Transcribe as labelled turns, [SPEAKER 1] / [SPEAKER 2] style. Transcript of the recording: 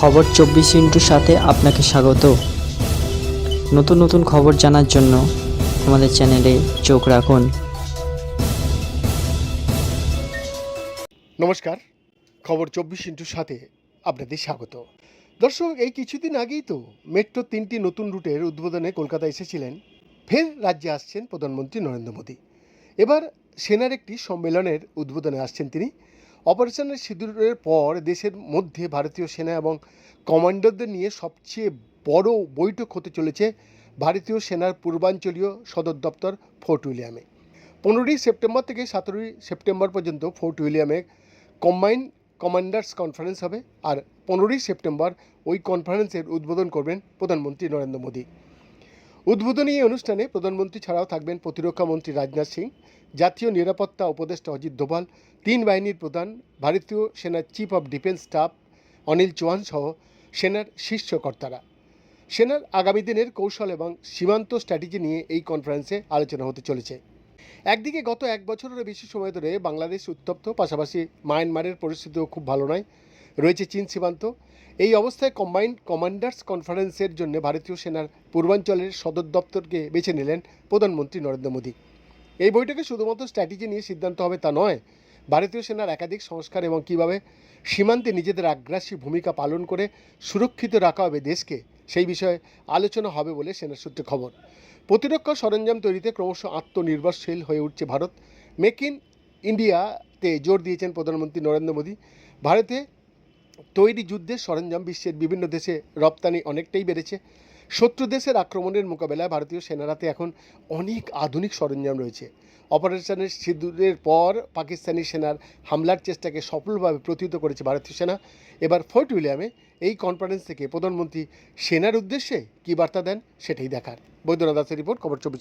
[SPEAKER 1] খবর চব্বিশ ইন্টুর সাথে আপনাকে স্বাগত। নতুন নতুন খবর জানার জন্য আমাদের চ্যানেলে চোখ রাখুন।
[SPEAKER 2] নমস্কার, খবর চব্বিশ ইন্টুর সাথে আপনাদের স্বাগত। দর্শক, এই কিছুদিন আগেই তো মেট্রো তিনটি নতুন রুটের উদ্বোধনে কলকাতা এসেছিলেন, ফের রাজ্যে আসছেন প্রধানমন্ত্রী নরেন্দ্র মোদী। এবার সেনার একটি সম্মেলনের উদ্বোধনে আসছেন তিনি অপারেশনের সিঁদুরের পর দেশের মধ্যে ভারতীয় সেনা এবং কমান্ডারদের নিয়ে সবচেয়ে বড় বৈঠক হতে চলেছে ভারতীয় সেনার পূর্বাঞ্চলীয় সদর দপ্তর ফোর্ট উইলিয়ামে। পনেরোই সেপ্টেম্বর থেকে সতেরোই সেপ্টেম্বর পর্যন্ত ফোর্ট উইলিয়ামে কম্বাইন্ড কমান্ডার্স কনফারেন্স হবে আর পনেরোই সেপ্টেম্বর ওই কনফারেন্সের উদ্বোধন করবেন প্রধানমন্ত্রী নরেন্দ্র মোদী। উদ্বোধনী এই অনুষ্ঠানে প্রধানমন্ত্রী ছাড়াও থাকবেন প্রতিরক্ষা মন্ত্রী রাজনাথ সিং, জাতীয় নিরাপত্তা উপদেষ্টা অজিত দোভাল, তিন বাহিনীর প্রধান, ভারতীয় সেনার chief of defence staff Anil Chauhan সহ সেনার শীর্ষ কর্তারা। সেনার আগামী দিনের কৌশল এবং সীমান্ত স্ট্র্যাটেজি নিয়ে এই কনফারেন্সে আলোচনা হতে চলেছে। একদিকে গত এক বছরেরও বেশি সময় ধরে বাংলাদেশ উত্তপ্ত, পাশাপাশি মায়ানমারের পরিস্থিতিও খুব ভালো নয়। রয়েছে চীন সীমান্ত। এই অবস্থায় কম্বাইন্ড কমান্ডার্স কনফারেন্সের জন্য ভারতীয় সেনার পূর্বাঞ্চলের সদর দপ্তরকে বেছে নিলেন প্রধানমন্ত্রী নরেন্দ্র মোদী। এই বৈঠকে শুধুমাত্র স্ট্র্যাটেজি নিয়ে সিদ্ধান্ত হবে তা নয়, ভারতীয় সেনার একাধিক সংস্কার এবং কীভাবে সীমান্তে নিজেদের আগ্রাসী ভূমিকা পালন করে সুরক্ষিত রাখা হবে দেশকে, সেই বিষয়ে আলোচনা হবে বলে সেনার সূত্রে খবর। প্রতিরক্ষা সরঞ্জাম তৈরিতে ক্রমশ আত্মনির্ভরশীল হয়ে উঠছে ভারত। মেক ইন ইন্ডিয়াতে জোর দিয়েছেন প্রধানমন্ত্রী নরেন্দ্র মোদী। ভারতে তৈরি যুদ্ধের সরঞ্জাম বিশ্বের বিভিন্ন দেশে রপ্তানি অনেকটাই বেড়েছে। শত্রু দেশের আক্রমণের মোকাবেলায় ভারতীয় সেনারাতে এখন অনেক আধুনিক সরঞ্জাম রয়েছে। অপারেশনের সিঁদুরের পর পাকিস্তানি সেনার হামলার চেষ্টাকে সফলভাবে প্রতিহত করেছে ভারতীয় সেনা। এবার ফোর্ট উইলিয়ামে এই কনফারেন্স থেকে প্রধানমন্ত্রী সেনার উদ্দেশ্যে কী বার্তা দেন সেটাই দেখার। বৈদ্যনাথ দাসের রিপোর্ট, খবর চব্বিশ